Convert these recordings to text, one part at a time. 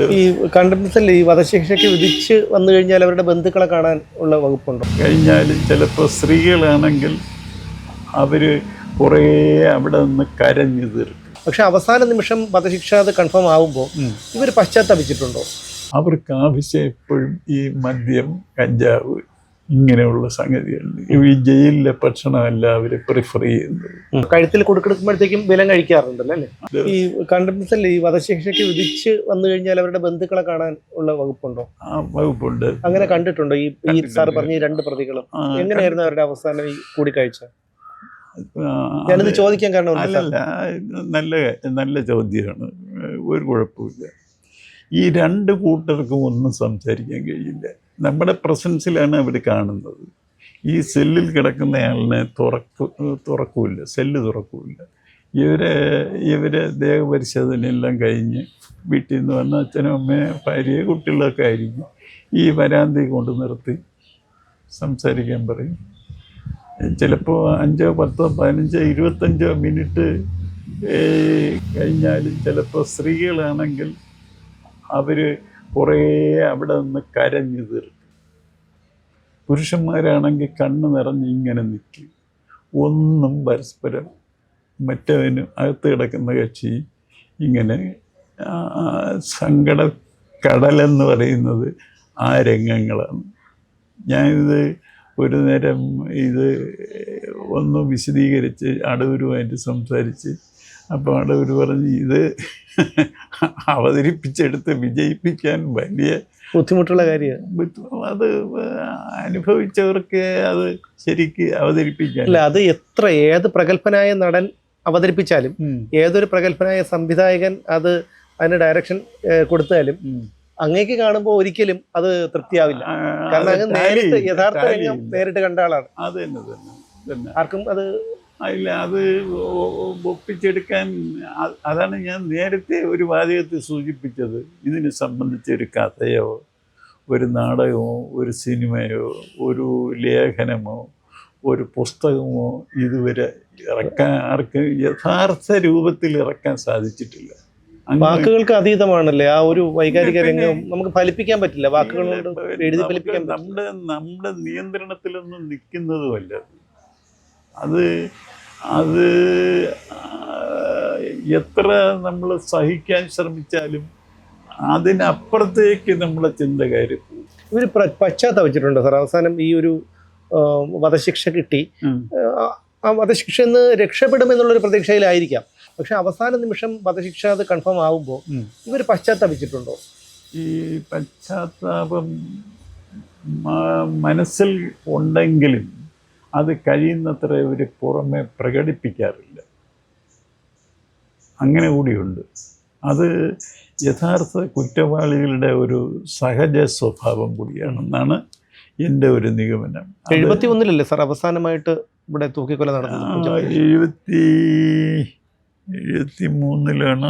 ഈ കണ്ടംപ്റ്റൽ ഈ വധശിക്ഷയ്ക്ക് വിധിച്ച് വന്നു കഴിഞ്ഞാൽ അവരുടെ ബന്ധുക്കളെ കാണാൻ ഉള്ള വകുപ്പുണ്ടോ? കഴിഞ്ഞാൽ ചിലപ്പോൾ സ്ത്രീകളാണെങ്കിൽ അവർ കുറേ അവിടെ നിന്ന് കരഞ്ഞു തീർക്കും. പക്ഷെ അവസാന നിമിഷം വധശിക്ഷ അത് കൺഫേം ആവുമ്പോൾ ഇവർ പശ്ചാത്തപിച്ചിട്ടുണ്ടോ? അവർക്ക് ആവശ്യം എപ്പോഴും ഈ മദ്യം കഞ്ചാവ് ഇങ്ങനെയുള്ള സംഗതികളുണ്ട്. ഈ ജയിലിലെ ഭക്ഷണമല്ല അവർ പ്രിഫർ ചെയ്യുന്നത്. കഴുത്തിൽ കൊടുക്കെടുക്കുമ്പോഴത്തേക്കും ബലം കഴിക്കാറുണ്ടല്ലോ അല്ലേ? ഈ കണ്ടംപ്റ്റൽ ഈ വധശിക്ഷയ്ക്ക് വിധിച്ച് വന്നു കഴിഞ്ഞാൽ അവരുടെ ബന്ധുക്കളെ കാണാൻ ഉള്ള വകുപ്പുണ്ടോ? ആ വകുപ്പുണ്ട്. അങ്ങനെ കണ്ടിട്ടുണ്ടോ? ഈ ഈ സാർ പറഞ്ഞ ഈ രണ്ട് പ്രതികളും. എങ്ങനെയായിരുന്നു അവരുടെ അവസാനം ഈ കൂടിക്കാഴ്ച? ഞാനിത് ചോദിക്കാൻ കാരണം അല്ലല്ല നല്ല നല്ല ചോദ്യമാണ്. ഒരു കുഴപ്പമില്ല ഈ രണ്ട് കൂട്ടർക്കും ഒന്നും സംസാരിക്കാൻ കഴിയില്ല. നമ്മുടെ പ്രസൻസിലാണ് അവർ കാണുന്നത്. ഈ സെല്ലിൽ കിടക്കുന്നയാളിനെ തുറക്കു തുറക്കൂല സെല്ല് തുറക്കൂല ഇവരെ ഇവരെ ദേഹപരിശോധനയെല്ലാം കഴിഞ്ഞ് വീട്ടിൽ നിന്ന് വന്ന അച്ഛനും അമ്മയും ഭാര്യയെ കുട്ടികളൊക്കെ ആയിരിക്കും ഈ വരാന്തി കൊണ്ട് നിർത്തി സംസാരിക്കാൻ പറയും. ചിലപ്പോൾ അഞ്ചോ പത്തോ പതിനഞ്ചോ ഇരുപത്തഞ്ചോ മിനിറ്റ് കഴിഞ്ഞാലും ചിലപ്പോൾ സ്ത്രീകളാണെങ്കിൽ അവർ കുറേ അവിടെ നിന്ന് കരഞ്ഞു തീർക്കും. പുരുഷന്മാരാണെങ്കിൽ കണ്ണ് നിറഞ്ഞ് ഇങ്ങനെ നിൽക്കും. ഒന്നും പരസ്പരം മറ്റവന് അകത്ത് കിടക്കുന്ന കക്ഷി ഇങ്ങനെ സങ്കട കടലെന്ന് പറയുന്നത് ആ രംഗങ്ങളാണ്. ഞാനിത് ഒരു നേരം ഇത് ഒന്ന് വിശദീകരിച്ച് അടൂരുമായിട്ട് സംസാരിച്ച് അപ്പോൾ അവിടെ ഒരു പറഞ്ഞ് ഇത് അവതരിപ്പിച്ചെടുത്ത് വിജയിപ്പിക്കാൻ വലിയ ബുദ്ധിമുട്ടുള്ള കാര്യമാണ് അത് അനുഭവിച്ചവർക്ക് അത് ശരിക്ക് അവതരിപ്പിക്കാൻ. അല്ല അത് എത്ര ഏത് പ്രഗത്ഭനായ നടൻ അവതരിപ്പിച്ചാലും. ഏതൊരു പ്രഗത്ഭനായ സംവിധായകൻ അത് അതിന് ഡയറക്ഷൻ കൊടുത്താലും. അങ്ങേക്ക് കാണുമ്പോൾ ഒരിക്കലും അത് തൃപ്തിയാവില്ല. കാരണം അങ്ങ് നേരിട്ട് യഥാർത്ഥ രംഗം നേരിട്ട് കണ്ട ആളാണ്. അത് തന്നെ. ആർക്കും അത് ഇല്ല അത് ഒപ്പിച്ചെടുക്കാൻ അതാണ് ഞാൻ നേരത്തെ ഒരു വാചകത്തെ സൂചിപ്പിച്ചത്. ഇതിനെ സംബന്ധിച്ച ഒരു കഥയോ ഒരു നാടകമോ ഒരു സിനിമയോ ഒരു ലേഖനമോ ഒരു പുസ്തകമോ ഇതുവരെ ഇറക്കാൻ ആർക്കും യഥാർത്ഥ രൂപത്തിൽ ഇറക്കാൻ സാധിച്ചിട്ടില്ല. വാക്കുകൾക്ക് അതീതമാണല്ലേ? ആ ഒരു വൈകാരിക രംഗം നമുക്ക് ഫലിപ്പിക്കാൻ പറ്റില്ല. വാക്കുകൾ എഴുതി ഫലിപ്പിക്കാൻ. നമ്മുടെ നമ്മുടെ നിയന്ത്രണത്തിലൊന്നും നിൽക്കുന്നതുമല്ല. അത് അത് എത്ര നമ്മൾ സഹിക്കാൻ ശ്രമിച്ചാലും അതിനപ്പുറത്തേക്ക് നമ്മളെ ചിന്തകാര് കയറി ഇവർ പശ്ചാത്തപിച്ചിട്ടുണ്ട് സാർ. അവസാനം ഈ ഒരു വധശിക്ഷ കിട്ടി. ആ, വധശിക്ഷ നിന്ന് രക്ഷപ്പെടുമെന്നുള്ളൊരു പ്രതീക്ഷയിലായിരിക്കാം. പക്ഷെ അവസാന നിമിഷം വധശിക്ഷ അത് കൺഫേം ആവുമ്പോൾ ഉം. ഇവർ പശ്ചാത്തപിച്ചിട്ടുണ്ടോ? ഈ പശ്ചാത്താപം മനസ്സിൽ ഉണ്ടെങ്കിലും അത് കഴിയുന്നത്ര ഇവർ പുറമെ പ്രകടിപ്പിക്കാറില്ല. അങ്ങനെ കൂടിയുണ്ട്. അത് യഥാർത്ഥ കുറ്റവാളികളുടെ ഒരു സഹജ സ്വഭാവം കൂടിയാണെന്നാണ് എന്റെ ഒരു നിഗമനം. എഴുപത്തി ഒന്നിലല്ലേ സാർ? അവസാനമായിട്ട് ഇവിടെ തൂക്കിക്കൊല നടന്നത്? എഴുപത്തി എഴുപത്തി മൂന്നിലാണ്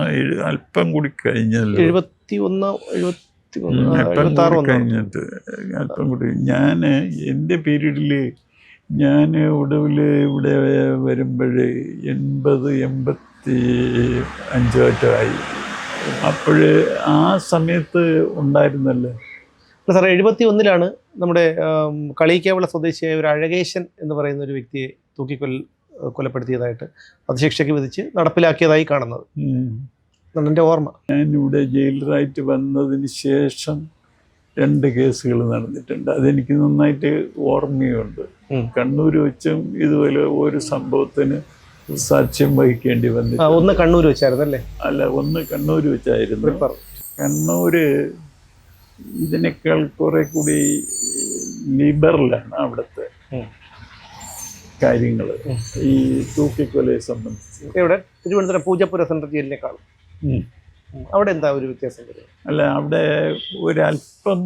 അല്പം കൂടി കഴിഞ്ഞല്ലോ. എഴുപത്തി ഒന്ന് എഴുപത്തി ഒന്ന് ഉം, അല്പം കൂടി കഴിഞ്ഞിട്ട് അല്പം കൂടി. ഞാൻ എന്റെ പീരീഡിൽ ഞാൻ ഒടുവിൽ ഇവിടെ വരുമ്പോൾ എൺപത് എൺപത്തി അഞ്ചോറ്റമായി അപ്പോൾ ആ സമയത്ത് ഉണ്ടായിരുന്നല്ലേ? അല്ല സാറേ എഴുപത്തി ഒന്നിലാണ് നമ്മുടെ ആം, കളിയിക്കാവുള്ള സ്വദേശിയായ ഒരു അഴകേശൻ എന്ന് പറയുന്ന ഒരു വ്യക്തിയെ തൂക്കിക്കൊൽ കൊലപ്പെടുത്തിയതായിട്ട് വധശിക്ഷയ്ക്ക് വിധിച്ച് നടപ്പിലാക്കിയതായി കാണുന്നത്. എന്റെ ഓർമ്മ. ഞാനിവിടെ ജയിലറായിട്ട് വന്നതിന് ശേഷം രണ്ട് കേസുകൾ നടന്നിട്ടുണ്ട്. അതെനിക്ക് നന്നായിട്ട് ഓർമ്മയുണ്ട്. കണ്ണൂർ വെച്ചും ഇതുപോലെ ഒരു സംഭവത്തിന് സാക്ഷ്യം വഹിക്കേണ്ടി വന്നു ഒന്ന് കണ്ണൂർ വെച്ചായിരുന്നു അല്ലേ അല്ല ഒന്ന് കണ്ണൂർ വെച്ചായിരുന്നു. കണ്ണൂര് ഇതിനേക്കാൾ കുറെ കൂടി ലിബറലാണ് അവിടുത്തെ. കാര്യങ്ങൾ. ഈ തൂക്കിക്കൊലയെ സംബന്ധിച്ച്. എവിടെ? തിരുവനന്തപുരം പൂജപ്പുര സെൻട്രൽ ജയിലിനേക്കാളും. അവിടെ എന്താ ഒരു വ്യത്യാസം അല്ല അവിടെ ഒരല്പം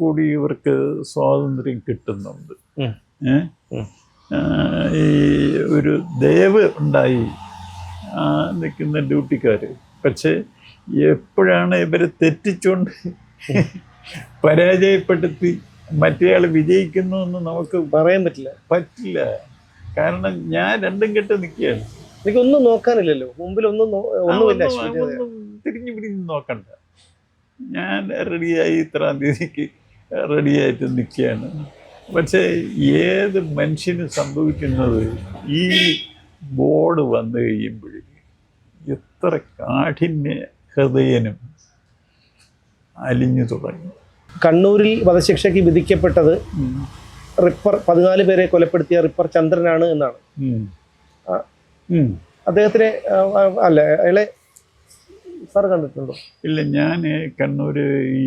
കൂടി ഇവർക്ക് സ്വാതന്ത്ര്യം കിട്ടുന്നുണ്ട്. ഈ ഒരു ദയവ് ഉണ്ടായി നിൽക്കുന്ന ഡ്യൂട്ടിക്കാർ പക്ഷേ എപ്പോഴാണ് ഇവരെ തെറ്റിച്ചുകൊണ്ട് പരാജയപ്പെടുത്തി മറ്റേയാൾ വിജയിക്കുന്നു എന്ന് നമുക്ക് പറയാൻ പറ്റില്ല? പറ്റില്ല. കാരണം ഞാൻ രണ്ടും കെട്ട് നിൽക്കുകയാണ്. എനിക്കൊന്നും നോക്കാനില്ലല്ലോ. മുമ്പിൽ ഒന്നും ഒന്നുമില്ല ഒന്നും തിരിഞ്ഞു പിടിഞ്ഞ് നോക്കണ്ട. ഞാൻ റെഡിയായി ഇത്രാം തീയതിക്ക് റെഡിയായിട്ട് നിൽക്കുകയാണ്. പക്ഷേ ഏത് മനുഷ്യന് സംഭവിക്കുന്നത് ഈ ബോർഡ് വന്നു കഴിയുമ്പോഴേ എത്ര കാഠിന്യ ഹൃദയനും അലിഞ്ഞു തുടങ്ങി. കണ്ണൂരിൽ വധശിക്ഷയ്ക്ക് വിധിക്കപ്പെട്ടത് റിപ്പർ പതിനാല് പേരെ കൊലപ്പെടുത്തിയ റിപ്പർ ചന്ദ്രനാണ് എന്നാണ്. അദ്ദേഹത്തിനെ അല്ല അയാളെ സാർ കണ്ടിട്ടുണ്ടോ? ഇല്ല ഞാൻ കണ്ണൂർ ഈ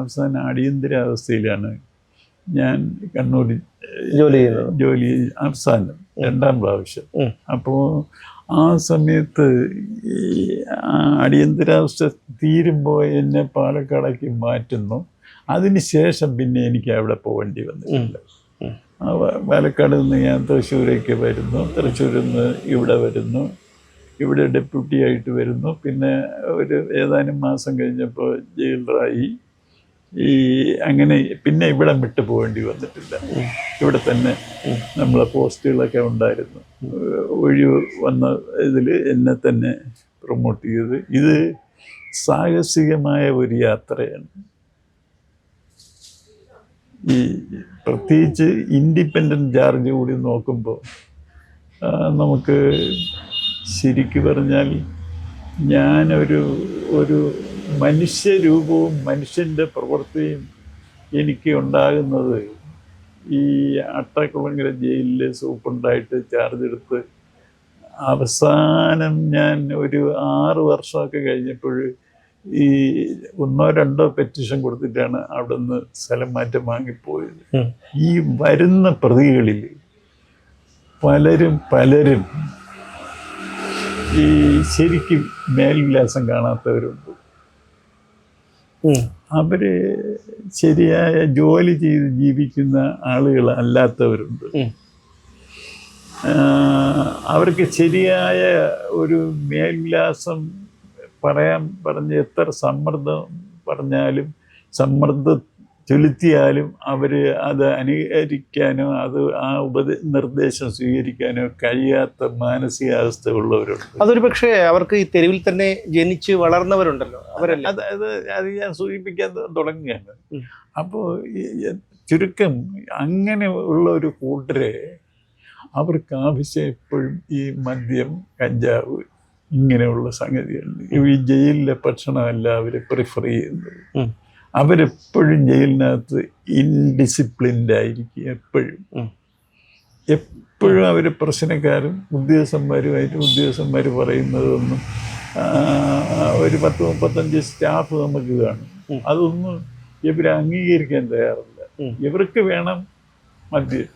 അവസാന അടിയന്തരാവസ്ഥയിലാണ് ഞാൻ കണ്ണൂർ ജോലി ചെയ്യുന്നത്. ജോലി അവസാനം രണ്ടാം പ്രാവശ്യം. അപ്പോൾ ആ സമയത്ത് ഈ ആ അടിയന്തരാവസ്ഥ തീരുമ്പോൾ എന്നെ പാലക്കാടേക്ക് മാറ്റുന്നു. അതിന് ശേഷം പിന്നെ എനിക്ക് അവിടെ പോകേണ്ടി വന്നിട്ടില്ല. പാലക്കാട് നിന്ന് ഞാൻ തൃശ്ശൂരേക്ക് വരുന്നു. തൃശ്ശൂരിൽ നിന്ന് ഇവിടെ വരുന്നു. ഇവിടെ ഡെപ്യൂട്ടി ആയിട്ട് വരുന്നു. പിന്നെ ഒരു ഏതാനും മാസം കഴിഞ്ഞപ്പോൾ ജയിലറായി. ഈ അങ്ങനെ പിന്നെ ഇവിടെ വിട്ടു പോകേണ്ടി വന്നിട്ടില്ല. ഇവിടെ തന്നെ നമ്മളെ പോസ്റ്റുകളൊക്കെ ഉണ്ടായിരുന്നു. ഒഴിവ് വന്ന ഇതിൽ എന്നെ തന്നെ പ്രൊമോട്ട് ചെയ്ത് ഇത് സാഹസികമായ ഒരു യാത്രയാണ്. ഈ പ്രത്യേകിച്ച് ഇൻഡിപെൻഡന്റ് ചാർജ് കൂടി നോക്കുമ്പോൾ നമുക്ക് ശരിക്കു പറഞ്ഞാൽ ഞാനൊരു ഒരു മനുഷ്യരൂപവും മനുഷ്യന്റെ പ്രവൃത്തിയും എനിക്ക് ഉണ്ടാകുന്നത് ഈ അട്ടക്കുളങ്ങര ജയിലിലെ സൂപ്പുണ്ടായിട്ട് ചാർജ് എടുത്ത് അവസാനം ഞാൻ ഒരു ആറ് വർഷമൊക്കെ കഴിഞ്ഞപ്പോൾ ഈ ഒന്നോ രണ്ടോ പെറ്റിഷൻ കൊടുത്തിട്ടാണ് അവിടെ നിന്ന് സ്ഥലം മാറ്റം വാങ്ങിപ്പോയത്. ഈ വരുന്ന പ്രതികളിൽ പലരും പലരും ഈ ശരിക്കും മേൽവിലാസം കാണാത്തവരുണ്ട്. അവർ അവർ ശരിയായ ജോലി ചെയ്ത് ജീവിക്കുന്ന ആളുകൾ അല്ലാത്തവരുണ്ട്. അവർക്ക് ശരിയായ ഒരു മേൽവിലാസം പറയാൻ പറഞ്ഞ് എത്ര സമ്മർദ്ദം പറഞ്ഞാലും സമ്മർദ്ദം ചെലുത്തിയാലും അവർ അത് അനുകരിക്കാനോ അത് ആ ഉപദേ നിർദ്ദേശം സ്വീകരിക്കാനോ കഴിയാത്ത മാനസികാവസ്ഥ ഉള്ളവരുണ്ട് അതൊരു പക്ഷേ അവർക്ക് ഈ തെരുവിൽ തന്നെ ജനിച്ച് വളർന്നവരുണ്ടല്ലോ അവരല്ല. അത് അത് അത് ഞാൻ സൂചിപ്പിക്കാൻ തുടങ്ങുകയാണ്. അപ്പോൾ ചുരുക്കം അങ്ങനെ ഉള്ള ഒരു കൂട്ടരെ അവർക്ക് ആവശ്യം എപ്പോഴും ഈ മദ്യം കഞ്ചാവ് ഇങ്ങനെയുള്ള സംഗതികളുണ്ട് ഈ ജയിലിലെ ഭക്ഷണമല്ല അവർ പ്രിഫർ ചെയ്യുന്നത്. അവരെപ്പോഴും ജയിലിനകത്ത് ഇൻഡിസിപ്ലിൻഡ് ആയിരിക്കും എപ്പോഴും. എപ്പോഴും അവർ പ്രശ്നക്കാരും ഉദ്യോഗസ്ഥന്മാരുമായിട്ട് ഉദ്യോഗസ്ഥന്മാർ പറയുന്നതൊന്നും ഒരു പത്ത് മുപ്പത്തഞ്ച് സ്റ്റാഫ് നമുക്ക് കാണും. അതൊന്നും ഇവർ അംഗീകരിക്കാൻ തയ്യാറില്ല. ഇവർക്ക് വേണം മദ്യം.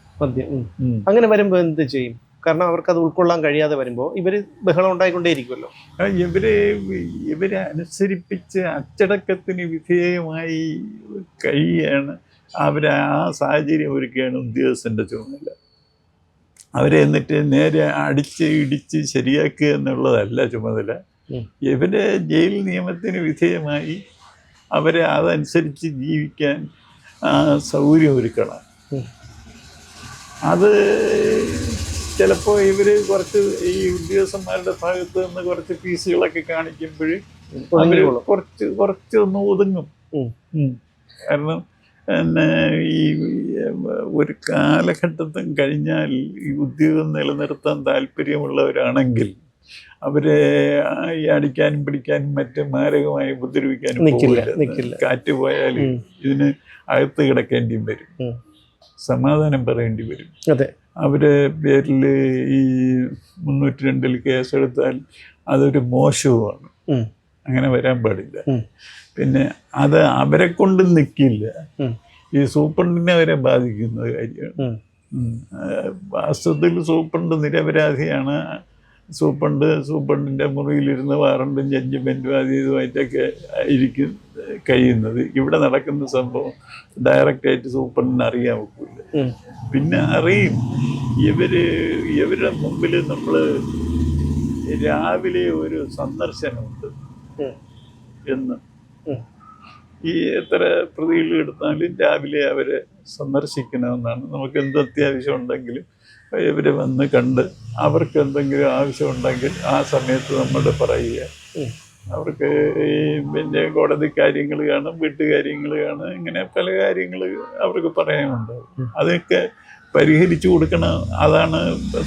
അങ്ങനെ വരുമ്പോൾ എന്ത് ചെയ്യും കാരണം അവർക്ക് അത് ഉൾക്കൊള്ളാൻ കഴിയാതെ വരുമ്പോൾ ഇവർ ബഹളം ഉണ്ടായിക്കൊണ്ടേയിരിക്കുമല്ലോ ഇവരെ ഇവരെ അനുസരിപ്പിച്ച് അച്ചടക്കത്തിന് വിധേയമായി കഴിയാണ്. അവരെ ആ സാഹചര്യം ഒരുക്കുകയാണ് ഉദ്യോഗസ്ഥന്റെ ചുമതല. അവരെ എന്നിട്ട് നേരെ അടിച്ച് ഇടിച്ച് ശരിയാക്കുക എന്നുള്ളതല്ല ചുമതല. ഇവരെ ജയിൽ നിയമത്തിന് വിധേയമായി അവരെ അതനുസരിച്ച് ജീവിക്കാൻ സൗകര്യം ഒരുക്കണം അത് ചിലപ്പോൾ ഇവർ കുറച്ച് ഈ ഉദ്യോഗസ്ഥന്മാരുടെ ഭാഗത്ത് നിന്ന് കുറച്ച് ഫീസുകളൊക്കെ കാണിക്കുമ്പോൾ അവർ കുറച്ച് കുറച്ച് ഒന്ന് ഒതുങ്ങും. കാരണം പിന്നെ ഈ ഒരു കാലഘട്ടത്തും കഴിഞ്ഞാൽ ഈ ഉദ്യോഗം നിലനിർത്താൻ താല്പര്യമുള്ളവരാണെങ്കിൽ അവരെ ഈ അടിക്കാനും പിടിക്കാനും മറ്റു മാരകമായി ഉപദ്രവിക്കാനും കാറ്റ് പോയാൽ. ഇതിന് അകത്ത് കിടക്കേണ്ടിയും വരും. സമാധാനം പറയേണ്ടി വരും. അതെ. അവരെ പേരിൽ ഈ മുന്നൂറ്റി രണ്ടിൽ കേസെടുത്താൽ അതൊരു മോശവുമാണ്. അങ്ങനെ വരാൻ പാടില്ല. പിന്നെ അത് അവരെ കൊണ്ട് നിൽക്കില്ല ഈ സൂപ്രണ്ടിനെ അവരെ ബാധിക്കുന്ന കാര്യമാണ്. വാസ്തവത്തിൽ സൂപ്രണ്ട് നിരപരാധിയാണ്. സൂപ്രണ്ട് സൂപ്രണ്ടിന്റെ മുറിയിലിരുന്ന് വാറണ്ടും ജഡ്ജ്മെന്റും അത് ഇതുമായിട്ടൊക്കെ ആയിരിക്കും കഴിയുന്നത്. ഇവിടെ നടക്കുന്ന സംഭവം ഡയറക്റ്റായിട്ട് സൂപ്രണ്ടിന് അറിയാൻ ഒക്കില്ല. പിന്നെ അറിയും. ഇവർ ഇവരുടെ മുമ്പിൽ നമ്മൾ രാവിലെ ഒരു സന്ദർശനമുണ്ട്. എന്ന്. ഈ എത്ര പ്രതികൾ എടുത്താലും രാവിലെ അവരെ സന്ദർശിക്കണമെന്നാണ്. നമുക്ക് എന്ത് അത്യാവശ്യം ഉണ്ടെങ്കിലും ഇവരെ വന്ന് കണ്ട് അവർക്ക് എന്തെങ്കിലും ആവശ്യമുണ്ടെങ്കിൽ ആ സമയത്ത് നമ്മൾ പറയുക. അവർക്ക് ഈ പിന്നെ കോടതി കാര്യങ്ങൾ കാണും വീട്ടുകാര്യങ്ങൾ കാണും ഇങ്ങനെ പല കാര്യങ്ങൾ അവർക്ക് പറയാനുണ്ട്. അതൊക്കെ പരിഹരിച്ചു കൊടുക്കണം. അതാണ്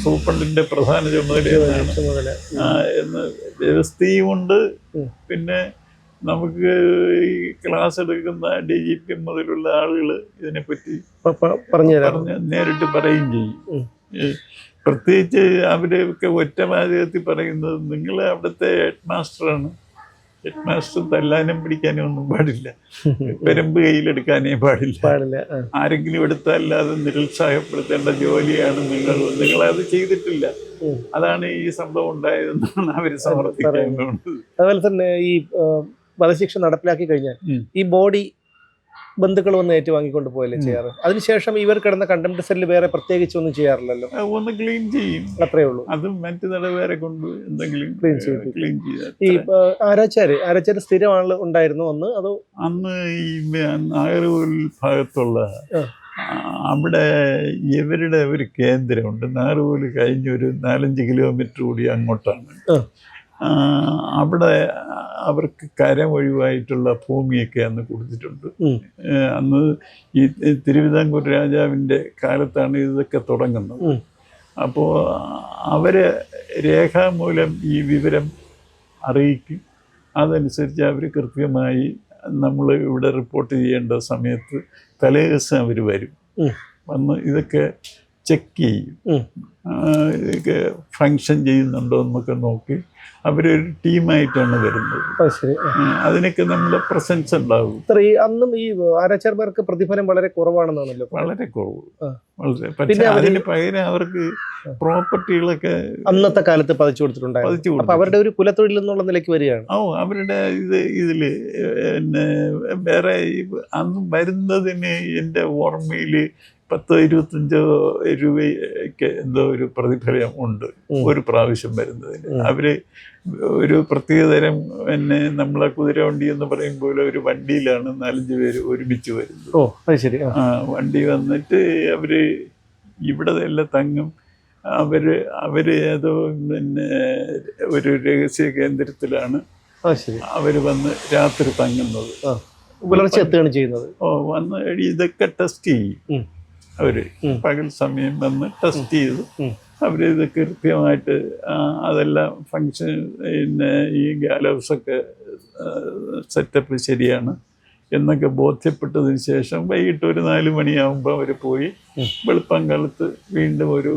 സൂപ്രണ്ടിന്റെ പ്രധാന ചുമതല എന്ന് വ്യവസ്ഥയുമുണ്ട് ഉണ്ട്. പിന്നെ നമുക്ക് ഈ ക്ലാസ് എടുക്കുന്ന ഡി ജി പി മുതലുള്ള ആളുകൾ ഇതിനെപ്പറ്റി പറഞ്ഞു നേരിട്ട് പറയുകയും ചെയ്യും. പ്രത്യേകിച്ച് അവരെയൊക്കെ ഒറ്റ വാചകത്തിൽ പറയുന്നത് നിങ്ങൾ അവിടുത്തെ ഹെഡ് മാസ്റ്ററാണ് ഹെഡ് മാസ്റ്റർ തല്ലാനും പിടിക്കാനും ഒന്നും പാടില്ല. പെരമ്പ് കയ്യിലെടുക്കാനേ പാടില്ല. പാടില്ല. ആരെങ്കിലും എടുത്തല്ലാതെ നിരുത്സാഹപ്പെടുത്തേണ്ട ജോലിയാണ് നിങ്ങൾ. നിങ്ങളത് ചെയ്തിട്ടില്ല. അതാണ് ഈ സംഭവം ഉണ്ടായതെന്നാണ് അവർ സമർത്ഥിക്കുന്നത് അതുപോലെ തന്നെ ഈ വധശിക്ഷ നടപ്പിലാക്കി കഴിഞ്ഞാൽ ഈ ബോഡി ബന്ധുക്കൾ വന്ന് ഏറ്റുവാങ്ങിക്കൊണ്ട് പോയല്ലേ ചെയ്യാറ്? അതിനുശേഷം ഇവർ കിടന്ന കണ്ടംപ്റ്റ് സെല്ലിൽ വേറെ പ്രത്യേകിച്ച് ഒന്നും ചെയ്യാറില്ലല്ലോ? ഒന്ന് ക്ലീൻ ചെയ്യും. അത്രേ ഉള്ളൂ. അതും മറ്റു തടവേറെ കൊണ്ട് എന്തെങ്കിലും ക്ലീൻ ചെയ്യിപ്പിക്കും. ക്ലീൻ ഈ ചെയ്ത ആ, ആരാച്ചാര്? ആരാച്ചാര് സ്ഥിരമാണ് ഉണ്ടായിരുന്നു അന്ന് അതോ? അന്ന് ഈ നാഗർകോവിൽ ഭാഗത്തുള്ള അവിടെ ഇവരുടെ ഒരു കേന്ദ്രമുണ്ട്. നാഗർകോവിൽ കഴിഞ്ഞൊരു നാലഞ്ച് കിലോമീറ്റർ കൂടി അങ്ങോട്ടാണ്. അവിടെ അവർക്ക് കരമൊഴിവായിട്ടുള്ള ഭൂമിയൊക്കെ അന്ന് കൊടുത്തിട്ടുണ്ട്. അന്ന് ഈ തിരുവിതാംകൂർ രാജാവിന്റെ കാലത്താണ് ഇതൊക്കെ തുടങ്ങുന്നത്. അപ്പോൾ അവർ രേഖാമൂലം ഈ വിവരം അറിയിക്കും. അതനുസരിച്ച് അവർ കൃത്യമായി നമ്മൾ ഇവിടെ റിപ്പോർട്ട് ചെയ്യേണ്ട സമയത്ത് തലേ ദിവസം അവർ വരും. വന്ന് ഇതൊക്കെ ചെക്ക് ചെയ്യും. ഫങ്ഷൻ ചെയ്യുന്നുണ്ടോ എന്നൊക്കെ നോക്കി അവരൊരു ടീമായിട്ടാണ് വരുന്നത്. അതിനൊക്കെ നമ്മുടെ പ്രസൻസ് ഉണ്ടാവും. ഈ അന്നും ഈ ആരാച്ചാർമാർക്ക് പ്രതിഫലം വളരെ കുറവാണെന്നാണല്ലോ. വളരെ കുറവ്. വളരെ. പക്ഷേ അതിന് പകരം അവർക്ക് പ്രോപ്പർട്ടികളൊക്കെ അന്നത്തെ കാലത്ത് പതിച്ചു കൊടുത്തിട്ടുണ്ടായിരുന്നു. പതിച്ചു അവരുടെ ഒരു കുലത്തൊഴിൽ എന്നുള്ള നിലയ്ക്ക് വരികയാണ്. ഓ അവരുടെ ഇത് ഇതിൽ പിന്നെ വേറെ അന്ന് വരുന്നതിന് എന്റെ ഓർമ്മയിൽ പത്തോ ഇരുപത്തഞ്ചോ രൂപയ്ക്ക് എന്തോ ഒരു പ്രതിഫലം ഉണ്ട്. ഒരു പ്രാവശ്യം വരുന്നതിന്. അവർ ഒരു പ്രത്യേകതരം പിന്നെ നമ്മളെ കുതിര വണ്ടി എന്ന് പറയുമ്പോൾ ഒരു വണ്ടിയിലാണ് നാലഞ്ച് പേര് ഒരുമിച്ച് വരുന്നത്. ഓ അത് ശരി. ആ. വണ്ടി വന്നിട്ട് അവർ ഇവിടെ എല്ലാം തങ്ങും. അവർ അവർ ഏതോ പിന്നെ ഒരു രഹസ്യ കേന്ദ്രത്തിലാണ് അവർ വന്ന് രാത്രി തങ്ങുന്നത്. പുലർച്ചെ എത്തുകയാണ് ചെയ്യുന്നത്. ഓ വന്ന് ഇതൊക്കെ ടെസ്റ്റ് ചെയ്യും. ഉം. പകൽ സമയം വന്ന് ടെസ്റ്റ് ചെയ്ത് അവർ അവരിത് കൃത്യമായിട്ട് അതെല്ലാം ഫങ്ഷൻ പിന്നെ ഈ ഗാലൗസൊക്കെ സെറ്റപ്പ് ശരിയാണ് എന്നൊക്കെ ബോധ്യപ്പെട്ടതിന് ശേഷം വൈകിട്ട് ഒരു നാല് മണിയാകുമ്പോൾ അവർ പോയി. വെളുപ്പം കാലത്ത് വീണ്ടും ഒരു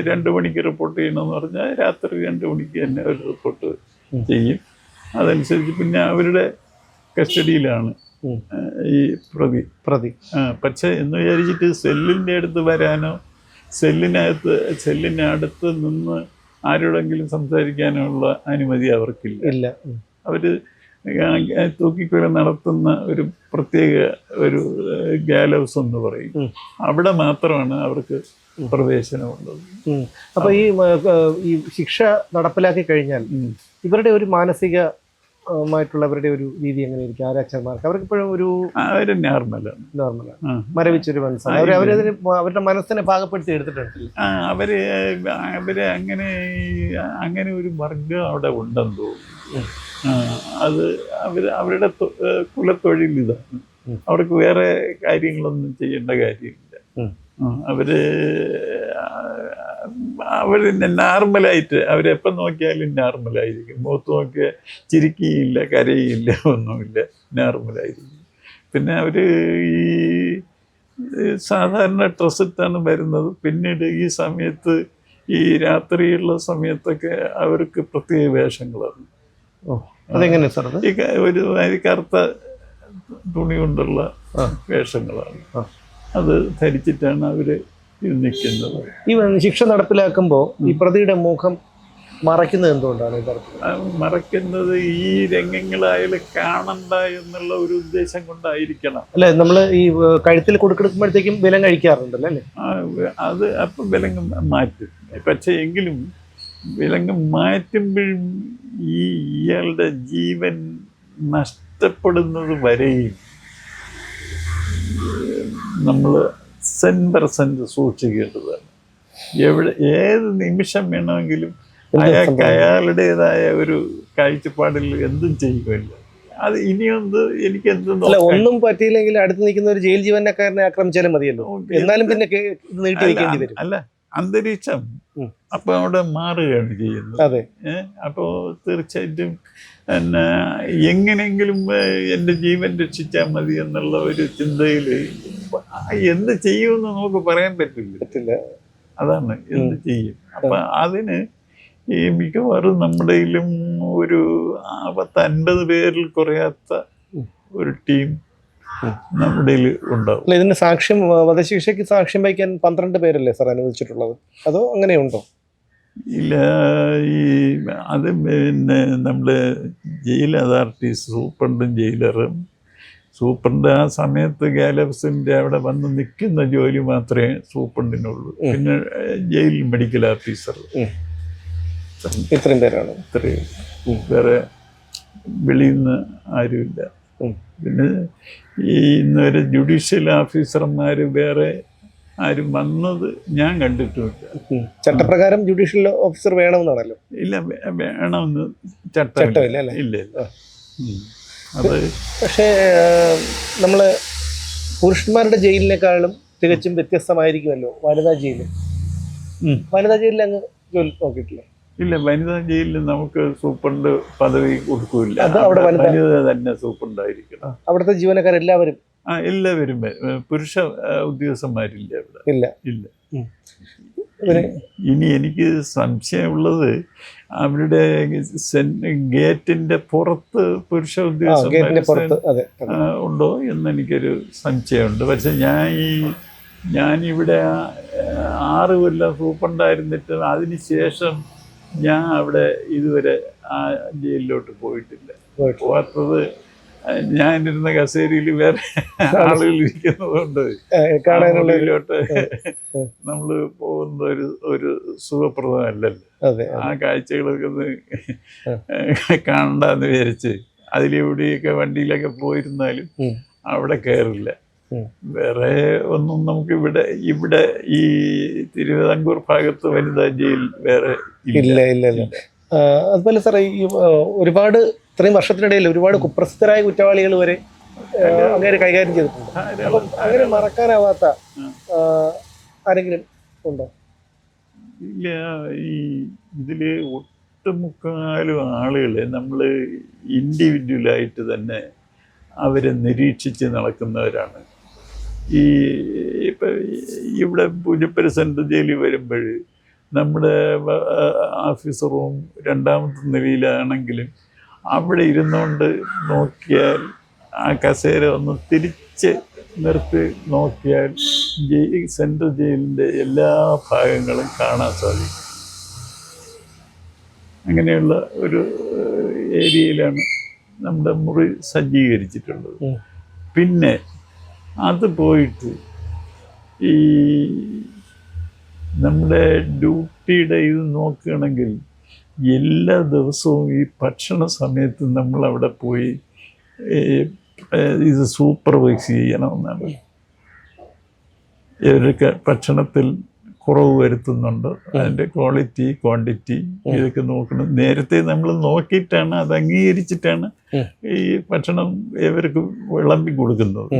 രണ്ട് മണിക്ക് റിപ്പോർട്ട് ചെയ്യണമെന്ന് പറഞ്ഞാൽ രാത്രി രണ്ട് മണിക്ക് തന്നെ അവർ റിപ്പോർട്ട്. ചെയ്യും അതനുസരിച്ച് പിന്നെ അവരുടെ കസ്റ്റഡിയിലാണ് ഈ പ്രതി പ്രതി. പക്ഷെ എന്ന് വിചാരിച്ചിട്ട് സെല്ലിന്റെ അടുത്ത് വരാനോ സെല്ലിനകത്ത് സെല്ലിന്റെ അടുത്ത് നിന്ന് ആരോടെങ്കിലും സംസാരിക്കാനോ ഉള്ള അനുമതി അവർക്കില്ല. ഇല്ല. അവർ തൂക്കിക്കൊല നടത്തുന്ന ഒരു പ്രത്യേക ഒരു ഗാലൗസ് എന്ന് പറയും. അവിടെ മാത്രമാണ് അവർക്ക്. പ്രവേശനമുള്ളത്. അപ്പോൾ അപ്പൊ ഈ ഈ ശിക്ഷ നടപ്പിലാക്കി കഴിഞ്ഞാൽ ഇവരുടെ ഒരു മാനസിക മായിട്ടുള്ളവരുടെ ഒരു രീതി എങ്ങനെയായിരിക്കും? ആരാച്ചന്മാർക്ക് അവർക്ക് ഇപ്പോഴും ഒരു നോർമൽ നോർമലാണ് നോർമലാണ് ആ. മരവിച്ചൊരു മനസ്സാണ്. അവർ അവരതിന് അവരുടെ മനസ്സിനെ ഭാഗപ്പെടുത്തി എടുത്തിട്ടുണ്ട്. ആ, അവർ അവർ അങ്ങനെ അങ്ങനെ ഒരു വർഗം അവിടെ ഉണ്ടെന്ന് തോന്നുന്നു. അത് അവർ അവരുടെ കുലത്തൊഴിൽ ഇതാണ്. അവർക്ക് വേറെ കാര്യങ്ങളൊന്നും ചെയ്യേണ്ട കാര്യമില്ല. ആ, അവർ അവർ നോർമലായിട്ട് അവരെപ്പം നോക്കിയാലും നോർമലായിരിക്കും. മുഖത്ത് നോക്കിയാൽ ചിരിക്കുകയില്ല കരയില്ല ഒന്നുമില്ല. നോർമലായിരിക്കും. പിന്നെ അവർ ഈ സാധാരണ ഡ്രസ്സിട്ടാണ് വരുന്നത്. പിന്നീട് ഈ സമയത്ത് ഈ രാത്രിയുള്ള സമയത്തൊക്കെ അവർക്ക് പ്രത്യേക വേഷങ്ങളാണ്. ഓ അതെങ്ങനെയാ സാർ ഈ ഒരു കറുത്ത തുണി കൊണ്ടുള്ള വേഷങ്ങളാണ്. അത് ധരിച്ചിട്ടാണ് അവർ നിൽക്കുന്നത്. ഈ ശിക്ഷ നടപ്പിലാക്കുമ്പോൾ ഈ പ്രതിയുടെ മുഖം മറയ്ക്കുന്നത് എന്തുകൊണ്ടാണ് മറയ്ക്കുന്നത് ഈ രംഗങ്ങളായാലും കാണണ്ട എന്നുള്ള ഒരു ഉദ്ദേശം കൊണ്ടായിരിക്കണം. അല്ലെ നമ്മൾ ഈ കഴുത്തിൽ കൊടുക്കെടുക്കുമ്പോഴത്തേക്കും ബലം കഴിക്കാറുണ്ടല്ലോ അല്ലേ? അത് അപ്പം വിലങ്ങ് മാറ്റും. പക്ഷേ എങ്കിലും വിലങ്ങ് മാറ്റുമ്പോഴും ഈ ഇയാളുടെ ജീവൻ നഷ്ടപ്പെടുന്നത് വരെയും നമ്മൾ സെൻ പെർസെന്റ് സൂക്ഷിക്കേണ്ടതാണ്. എവിടെ ഏത് നിമിഷം വേണമെങ്കിലും അയാൾക്ക് അയാളുടേതായ ഒരു കാഴ്ചപ്പാടിൽ എന്തും ചെയ്യുമല്ലോ. അത് ഇനിയൊന്ന് എനിക്ക് എന്തും ഒന്നും പറ്റിയില്ലെങ്കിൽ അടുത്ത് നിൽക്കുന്ന ഒരു ജയിൽ ജീവനക്കാരനെ ആക്രമിച്ചാലും മതിയല്ലോ. എന്നാലും പിന്നെ കേ- നീട്ടി വെക്കേണ്ടി വരും. അല്ല. അന്തരീക്ഷം. അപ്പൊ അവിടെ മാറുകയാണ് ചെയ്യുന്നത്. അതെ. അപ്പോൾ തീർച്ചയായിട്ടും പിന്നെ എങ്ങനെയെങ്കിലും എന്റെ എന്റെ ജീവൻ രക്ഷിച്ചാൽ മതി എന്നുള്ള ഒരു ചിന്തയിൽ എന്ത് ചെയ്യുമെന്ന് നമുക്ക് പറയാൻ പറ്റില്ല. പറ്റില്ല. അതാണ് എന്ത് ചെയ്യും. അപ്പൊ അതിന് ഈ മിക്കവാറും നമ്മുടെയിലും ഒരു പത്ത് അൻപത് പേരിൽ കുറയാത്ത ഒരു ടീം. നമ്മുടെ ഉണ്ടാവും ഇതിന് സാക്ഷ്യം വധശിക്ഷയ്ക്ക് സാക്ഷ്യം വഹിക്കാൻ പന്ത്രണ്ട് പേരല്ലേ സാർ അനുവദിച്ചിട്ടുള്ളത്? അതോ അങ്ങനെയുണ്ടോ? ഇല്ല ഈ അത് പിന്നെ നമ്മുടെ ജയിൽ അതോറിറ്റി സൂപ്രണ്ടും ജയിലറും സൂപ്രണ്ട് ആ സമയത്ത് ഗാലപ്സിന്റെ അവിടെ വന്ന് നിൽക്കുന്ന ജോലി മാത്രമേ സൂപ്രണ്ടിനുള്ളൂ. പിന്നെ ജയിൽ മെഡിക്കൽ ഓഫീസർ. ഇത്രയും പേരാണ്. ഇത്രയും. വേറെ വെളിയിൽ നിന്ന് ആരുമില്ല. പിന്നെ ഈ ഇന്നുവരെ ജുഡീഷ്യൽ ഓഫീസർമാർ വേറെ ആരും വന്നത് ഞാൻ കണ്ടിട്ടുമില്ല. ഉം. ചട്ടപ്രകാരം ജുഡീഷ്യൽ ഓഫീസർ വേണമെന്നാണല്ലോ? ഇല്ല വേണമെന്ന് ചട്ടമില്ല. ഇല്ല. അത് പക്ഷേ നമ്മൾ പുരുഷന്മാരുടെ ജയിലിനേക്കാളും തികച്ചും വ്യത്യസ്തമായിരിക്കുമല്ലോ വനിതാ ജയിൽ ഉം. വനിതാ ജയിലിൽ അങ്ങ് ജോലി നോക്കിയിട്ടില്ല? ഇല്ല വനിതാ ജയിലിൽ നമുക്ക് സൂപ്രണ്ട് പദവി കൊടുക്കൂല അവിടെ വനിത- തന്നെ സൂപ്രണ്ടായിരിക്കണം. അവിടുത്തെ ജീവനക്കാരെല്ലാവരും? ആ എല്ലാവരും പുരുഷ ഉദ്യോഗസ്ഥന്മാരില്ല അവിടെ ഇല്ല. ഇല്ല. ഇനി എനിക്ക് സംശയമുള്ളത് അവരുടെ ഗേറ്റിന്റെ പുറത്ത് പുരുഷ ഉദ്യോഗസ്ഥ ഉദ്യോഗസ്ഥന്മാർ ഉണ്ടോ എന്നെനിക്കൊരു സംശയമുണ്ട്. പക്ഷെ ഞാൻ ഈ ഞാനിവിടെ ആറ് കൊല്ലം സൂപ്രണ്ടായിരുന്നിട്ട് അതിന് ശേഷം ഞാൻ അവിടെ ഇതുവരെ ആ ജയിലിലോട്ട് പോയിട്ടില്ല. പോകാത്തത് ഞാൻ ഇരുന്ന കസേരയിൽ വേറെ ആളുകൾ ഇരിക്കുന്നതുകൊണ്ട് കാണാനുള്ളിലോട്ട് നമ്മൾ പോകുന്ന ഒരു ഒരു സുഖപ്രദമല്ലല്ലോ. ആ കാഴ്ചകളൊക്കെ ഒന്ന് കാണണ്ടെന്ന് വിചാരിച്ച് അതിലെവിടെയൊക്കെ വണ്ടിയിലൊക്കെ പോയിരുന്നാലും അവിടെ കയറില്ല. വേറെ ഒന്നും നമുക്ക് ഇവിടെ ഇവിടെ ഈ തിരുവിതാംകൂർ ഭാഗത്ത് വനിതാ ജയിൽ വേറെ ഇല്ല. ഇല്ല ഇല്ല അതുപോലെ സാറേ ഈ ഒരുപാട് ഇത്രയും വർഷത്തിനിടയിൽ ഒരുപാട് കുപ്രസിദ്ധരായ കുറ്റവാളികൾ വരെ അങ്ങനെ കൈകാര്യം ചെയ്തിട്ടുണ്ട്. അപ്പം അങ്ങനെ മറക്കാനാവാത്ത ആരെങ്കിലും ഉണ്ടോ? ഇല്ല ഈ ഇതിൽ ഒട്ടുമുക്കാലും ആളുകളെ നമ്മൾ ഇൻഡിവിജ്വലായിട്ട് തന്നെ അവരെ നിരീക്ഷിച്ച് നടക്കുന്നവരാണ്. ഈ ഇപ്പം ഇവിടെ പൂജപ്പരിസരത്ത് ജയിലിൽ വരുമ്പോൾ നമ്മുടെ വ- ഓഫീസറും രണ്ടാമത്തെ നിലയിലാണെങ്കിലും അവിടെ ഇരുന്നുകൊണ്ട് നോക്കിയാൽ ആ കസേര ഒന്ന് തിരിച്ച് നിർത്തി നോക്കിയാൽ ജയിൽ സെൻട്രൽ ജയിലിന്റെ എല്ലാ ഭാഗങ്ങളും കാണാൻ സാധിക്കും. അങ്ങനെയുള്ള ഒരു ഏരിയയിലാണ് നമ്മുടെ മുറി സജ്ജീകരിച്ചിട്ടുള്ളത്. പിന്നെ അത് പോയിട്ട് ഈ നമ്മുടെ ഡ്യൂട്ടിയുടെ ഇത് നോക്കുകയാണെങ്കിൽ എല്ലാ ദിവസവും ഈ ഭക്ഷണ സമയത്ത് നമ്മൾ അവിടെ പോയി ഇത് സൂപ്പർവൈസ് ചെയ്യണമെന്നാണ്. ഇവരൊക്കെ ഭക്ഷണത്തിൽ കുറവ് വരുത്തുന്നുണ്ട്. അതിന്റെ ക്വാളിറ്റി ക്വാണ്ടിറ്റി ഇതൊക്കെ നോക്കണം. നേരത്തെ നമ്മൾ നോക്കിയിട്ടാണ് അത് അംഗീകരിച്ചിട്ടാണ് ഈ ഭക്ഷണം ഇവർക്ക് വിളമ്പി കൊടുക്കുന്നത്.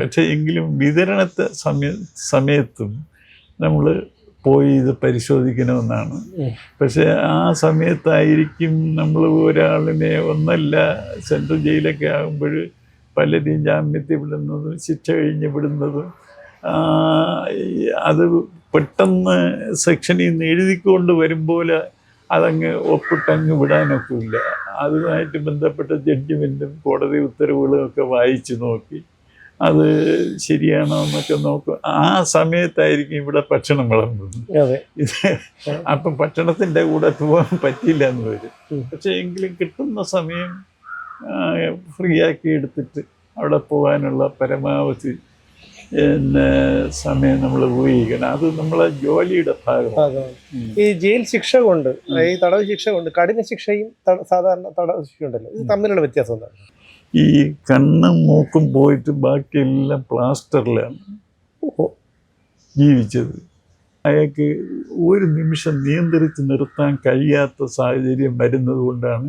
പക്ഷേ എങ്കിലും വിതരണത്തെ സമയ സമയത്തും നമ്മൾ പോയി ഇത് പരിശോധിക്കണമെന്നാണ്. പക്ഷേ ആ സമയത്തായിരിക്കും നമ്മൾ ഒരാളിനെ ഒന്നല്ല സെൻട്രൽ ജയിലൊക്കെ ആകുമ്പോൾ പലരെയും ജാമ്യത്തിൽ വിടുന്നതും ശിക്ഷ കഴിഞ്ഞ് വിടുന്നതും അത് പെട്ടെന്ന് സെക്ഷനിൽ നിന്ന് എഴുതിക്കൊണ്ട് വരുമ്പോൾ അതങ്ങ് ഒപ്പിട്ടങ്ങ് വിടാനൊക്കില്ല. അതുമായിട്ട് ബന്ധപ്പെട്ട ജഡ്ജ്മെന്റും കോടതി ഉത്തരവുകളൊക്കെ വായിച്ച് നോക്കി. അത് ശരിയാണോ എന്നൊക്കെ നോക്കും. ആ സമയത്തായിരിക്കും ഇവിടെ ഭക്ഷണം വിളമ്പുന്നത്. അതെ. ഇത് അപ്പം ഭക്ഷണത്തിന്റെ കൂടെ പോകാൻ പറ്റില്ല എന്ന് വരും. പക്ഷേ എങ്കിലും കിട്ടുന്ന സമയം ഫ്രീ ആക്കി എടുത്തിട്ട് അവിടെ പോകാനുള്ള പരമാവധി പിന്നെ സമയം നമ്മൾ ഉപയോഗിക്കണം അത് നമ്മളെ ജോലിയുടെ ഭാഗമാണ്. ഈ ജയിൽ ശിക്ഷ കൊണ്ട് ഈ തടവ് ശിക്ഷ കൊണ്ട് കഠിന ശിക്ഷയും സാധാരണ തടവ് ശിക്ഷയുണ്ടല്ലോ ഇത് തമ്മിലുള്ള വ്യത്യാസം എന്താണ്? ഈ കണ്ണും മൂക്കും പോയിട്ട് ബാക്കിയെല്ലാം പ്ലാസ്റ്ററിലാണ് ജീവിച്ചത്. അയാൾക്ക് ഒരു നിമിഷം നിയന്ത്രിച്ച് നിർത്താൻ കഴിയാത്ത സാഹചര്യം വരുന്നത് കൊണ്ടാണ്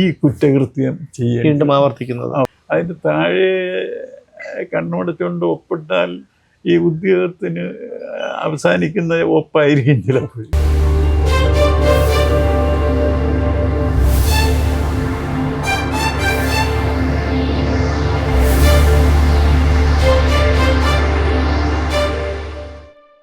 ഈ കുറ്റകൃത്യം ചെയ്യുന്നത് വീണ്ടും ആവർത്തിക്കുന്നത്. അതിന് താഴെ കണ്ണോടച്ചുകൊണ്ട് ഒപ്പിട്ടാൽ ഈ ഉദ്യോഗത്തിന് അവസാനിക്കുന്ന ഒപ്പായിരിക്കും ചിലപ്പോൾ.